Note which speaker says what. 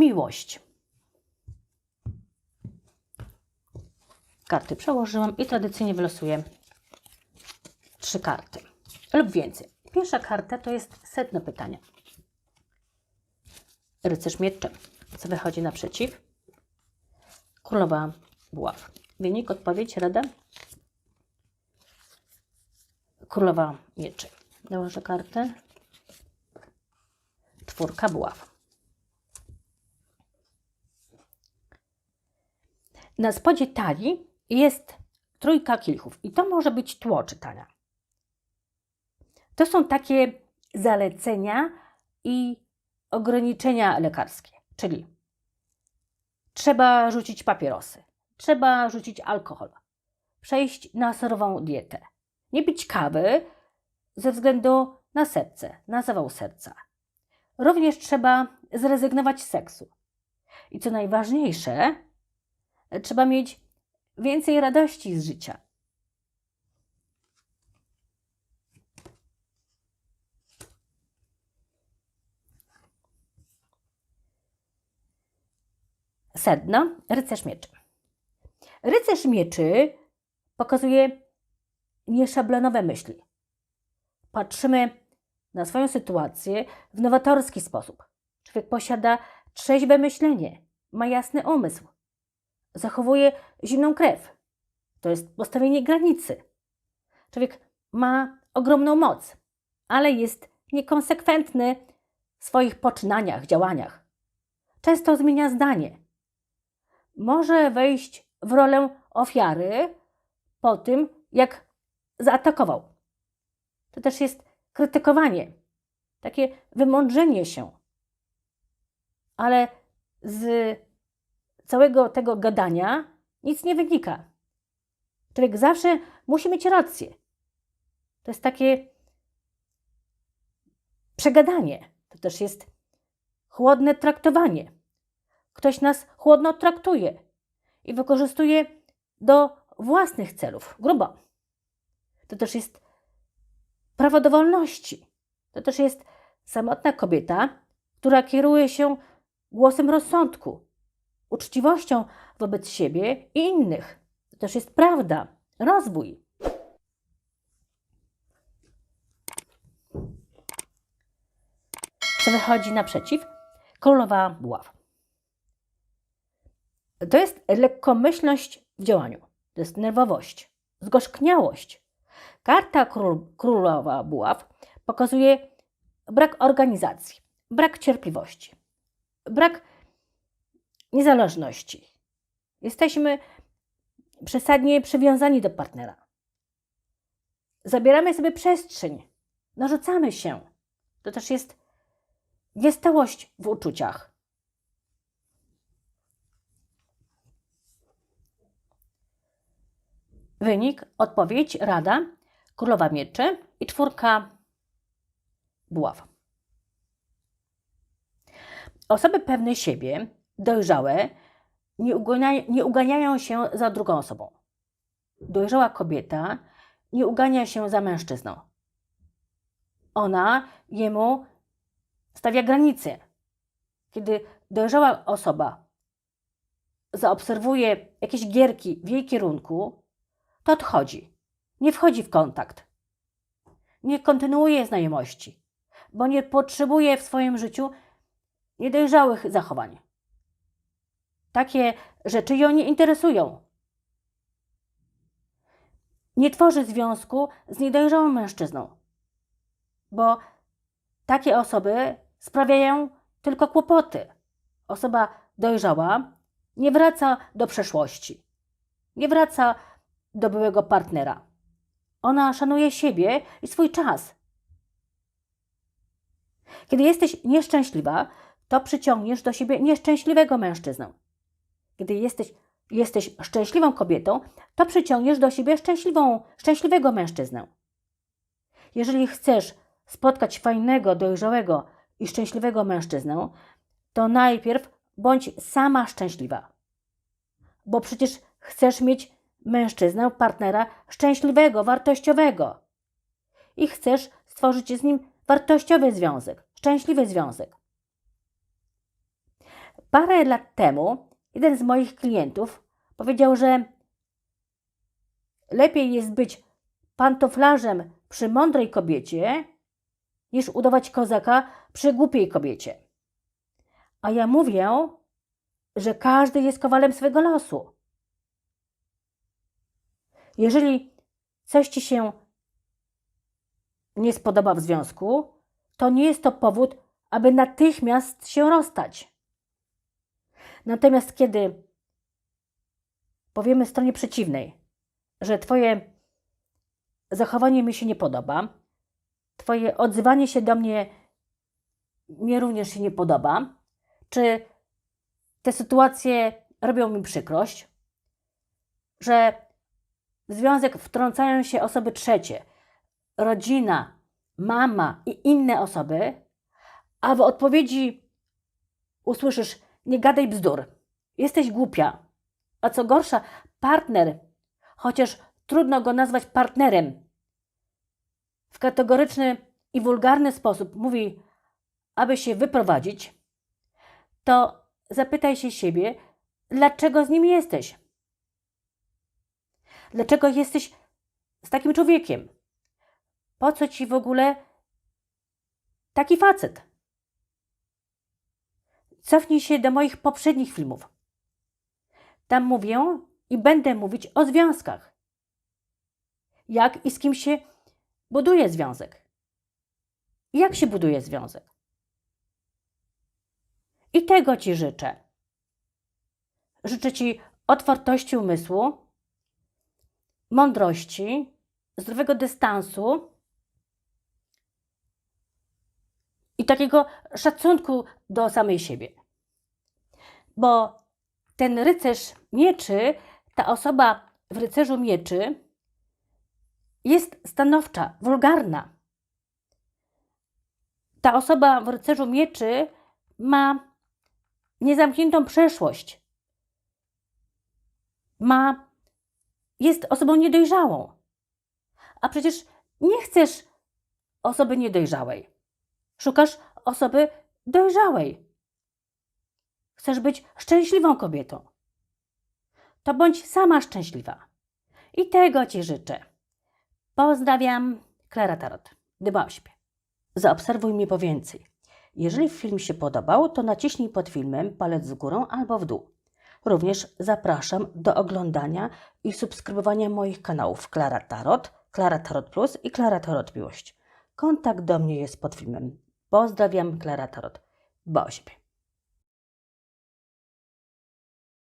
Speaker 1: Miłość. Karty przełożyłam i tradycyjnie wylosuję trzy karty lub więcej. Pierwsza karta to jest setne pytanie. Rycerz mieczy. Co wychodzi naprzeciw? Królowa buław. Wynik, odpowiedź, rada? Królowa mieczy. Dołożę kartę. Czwórka buław. Na spodzie talii jest trójka kilchów i to może być tło czytania. To są takie zalecenia i ograniczenia lekarskie, czyli trzeba rzucić papierosy, trzeba rzucić alkohol, przejść na serową dietę, nie pić kawy ze względu na serce, na zawał serca. Również trzeba zrezygnować z seksu. I co najważniejsze, trzeba mieć więcej radości z życia. Sedno, rycerz mieczy. Rycerz mieczy pokazuje nieszablonowe myśli. Patrzymy na swoją sytuację w nowatorski sposób. Człowiek posiada trzeźwe myślenie, ma jasny umysł, zachowuje zimną krew. To jest postawienie granicy. Człowiek ma ogromną moc, ale jest niekonsekwentny w swoich poczynaniach, działaniach. Często zmienia zdanie. Może wejść w rolę ofiary po tym, jak zaatakował. To też jest krytykowanie, takie wymądrzenie się. Ale z całego tego gadania nic nie wynika. Człowiek zawsze musi mieć rację. To jest takie przegadanie. To też jest chłodne traktowanie. Ktoś nas chłodno traktuje i wykorzystuje do własnych celów. Grubo. To też jest prawo do wolności. To też jest samotna kobieta, która kieruje się głosem rozsądku, uczciwością wobec siebie i innych. To też jest prawda, rozwój. Co wychodzi naprzeciw? Królowa buław. To jest lekkomyślność w działaniu, to jest nerwowość, zgorzkniałość. Karta król, królowa buław pokazuje brak organizacji, brak cierpliwości, brak niezależności. Jesteśmy przesadnie przywiązani do partnera. Zabieramy sobie przestrzeń, narzucamy się. To też jest niestałość w uczuciach. Wynik, odpowiedź, rada, królowa mieczy i czwórka buław. Osoby pewne siebie, dojrzałe, nie, ugania, nie uganiają się za drugą osobą. Dojrzała kobieta nie ugania się za mężczyzną. Ona jemu stawia granice. Kiedy dojrzała osoba zaobserwuje jakieś gierki w jej kierunku, to odchodzi. Nie wchodzi w kontakt. Nie kontynuuje znajomości, bo nie potrzebuje w swoim życiu niedojrzałych zachowań. Takie rzeczy ją nie interesują. Nie tworzy związku z niedojrzałym mężczyzną, bo takie osoby sprawiają tylko kłopoty. Osoba dojrzała nie wraca do przeszłości, nie wraca do byłego partnera. Ona szanuje siebie i swój czas. Kiedy jesteś nieszczęśliwa, to przyciągniesz do siebie nieszczęśliwego mężczyznę. Kiedy jesteś, jesteś szczęśliwą kobietą, to przyciągniesz do siebie szczęśliwą, szczęśliwego mężczyznę. Jeżeli chcesz spotkać fajnego, dojrzałego i szczęśliwego mężczyznę, to najpierw bądź sama szczęśliwa. Bo przecież chcesz mieć mężczyznę, partnera szczęśliwego, wartościowego. I chcesz stworzyć z nim wartościowy związek, szczęśliwy związek. parę lat temu jeden z moich klientów powiedział, że lepiej jest być pantoflarzem przy mądrej kobiecie, niż udawać kozaka przy głupiej kobiecie. A ja mówię, że każdy jest kowalem swego losu. Jeżeli coś ci się nie spodoba w związku, to nie jest to powód, aby natychmiast się rozstać. Natomiast kiedy powiemy stronie przeciwnej, że Twoje zachowanie mi się nie podoba, Twoje odzywanie się do mnie mnie również się nie podoba, czy te sytuacje robią mi przykrość, że w związek wtrącają się osoby trzecie, rodzina, mama i inne osoby, a w odpowiedzi usłyszysz: Nie gadaj bzdur, jesteś głupia. A co gorsza, partner, chociaż trudno go nazwać partnerem, w kategoryczny i wulgarny sposób mówi, aby się wyprowadzić, to zapytaj się siebie, dlaczego z nim jesteś? Dlaczego jesteś z takim człowiekiem? Po co ci w ogóle taki facet? Cofnij się do moich poprzednich filmów. Tam mówię i będę mówić o związkach. Jak i z kim się buduje związek. Jak się buduje związek? I tego Ci życzę. Życzę Ci otwartości umysłu, mądrości, zdrowego dystansu i takiego szacunku do samej siebie. Bo ten rycerz mieczy, ta osoba w rycerzu mieczy jest stanowcza, wulgarna. Ta osoba w rycerzu mieczy ma niezamkniętą przeszłość. Ma, jest osobą niedojrzałą. A przecież nie chcesz osoby niedojrzałej. Szukasz osoby dojrzałej. Chcesz być szczęśliwą kobietą. To bądź sama szczęśliwa. I tego Ci życzę. Pozdrawiam, Klara Tarot. Dba o. Zaobserwuj mnie po więcej. Jeżeli film się podobał, to naciśnij pod filmem palec w górę albo w dół. Również zapraszam do oglądania i subskrybowania moich kanałów Klara Tarot, Klara Tarot Plus i Klara Tarot Miłość. Kontakt do mnie jest pod filmem. Pozdrawiam, Klara Tarot. Dba o siebie.